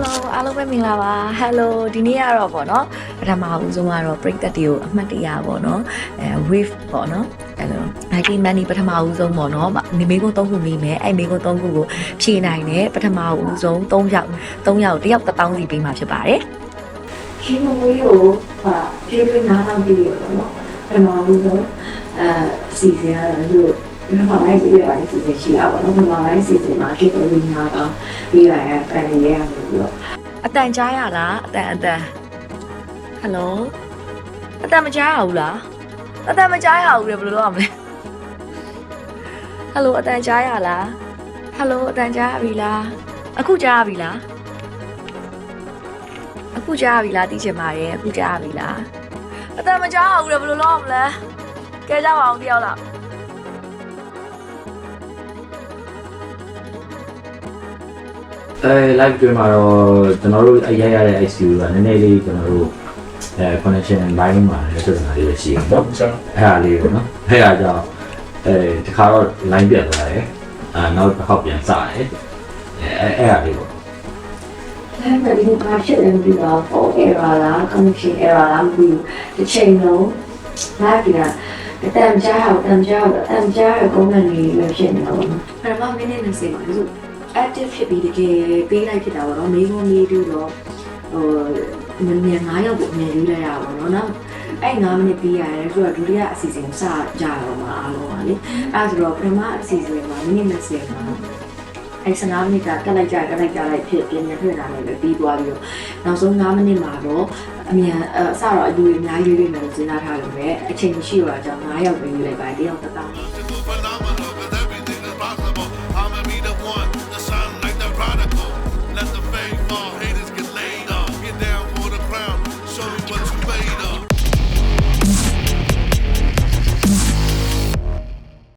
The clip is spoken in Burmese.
Hello အားလုံးပဲမင်္ဂလာပါ Hello ဒီနေ့ကတော့ပေါ့နော်ပထမဦးဆုံးကတော့ပရိသတ်တွေကိုအမှတ်တရပေါ့နော်အဲ wave ပေါ့နော်အဲ့လို Nike Money ပထမဦးဆုံးပေါ့နော်နေမေကုန်း3ခုနေမယ်အဲ့မေကုန်း3ခုကိုဖြည့်နိုင်တယ်ပထမဦးဆုံး3ယောက်3ယောက်တစ်ယောက်1000စီပေးမှာဖြစ်ပါတယ်ရှင်မွေးကိုဟာပြေးပြေးနားထောင်ပြီးရတော့နော်ပထမဦးဆုံးအဲစီစဉ်ရတာလို့ ဒီမှာလိုက်ပြီးရပါတယ်စီစဉ်ရှိတာပေါ့နော်ပထမလိုက်စီစဉ်မှာခေတ္တဝိညာဉ်တော့ပြီးရတဲ့ပန်ရရလို့ပြောအတန်ကြားရလားအတန်အတန် Hello အတန်မကြားရဘူးလားအတန်မကြားရဘူးလေဘယ်လိုလုပ်ရမလဲ Hello အတန်ကြားရလား Hello အတန်ကြားရပြီလားအခုကြားရပြီလားအခုကြားရပြီလားသိချင်ပါတယ်အခုကြားရပြီလားအတန်မကြားရဘူးလေဘယ်လိုလုပ်ရမလဲကဲကြပါအောင်တယောက်လား အဲ live တွင်မှာတော့ကျွန်တော်တို့အရရတဲ့ ICU ကနည်းနည်းလေးကျွန်တော်တို့အဲ connection ဘိုင်းမှာလည်းပြဿနာလေးပဲရှိတယ်နော်အဲအားလေးပေါ့နော်အဲအားကြောင့်အဲတခါတော့ line ပြတ်သွားတယ်အာနောက်တစ်ခေါက်ပြန်စတယ်အဲအဲအားလေးပေါ့ဒါပေမဲ့ဒီမှာဖြစ်နေပြီးတော့ phone error လား connection error လားမသိဘူးတစ်ချိန်လုံး live ကအတန်ကြားအောင်အတန်ကြားအောင်အတန်ကြားရကုန်နေလို့ဖြစ်နေတော့ဘာမှမနေနေစေပါဘူး active ဖြစ်ပြီးတကယ်ပေးလိုက်ဖြစ်တာပေါ့နော်မိကုန်းလေးတူတော့ဟိုမြန်9ရောက်ကိုအမြန်ရွေးလိုက်ရပါတော့နော်နောက်အဲ့9မိနစ်ပြီးရတယ်ဆိုတော့ဒုတိယအစီအစဉ်ကိုစကြရတော့မှာအားလုံးပါလေအဲ့ဒါဆိုတော့ပထမအစီအစဉ်မှာမိနစ်20မှာအဲ့15မိနစ်ကတက်လိုက်ကြတက်လိုက်ကြလိုက်ဖြစ်ပြင်းပြဖြစ်တာလည်းပဲပြီးသွားပြီးတော့နောက်ဆုံး9မိနစ်မှာတော့အမြန်အစတော့အလူတွေအများကြီးရွေးနေတယ်လို့စဉ်းစားထားလို့ပဲအချိန်မရှိတော့အကြောင်း9ရောက်ပဲရွေးလိုက်ပါတယ်တယောက်တစ်တောင်း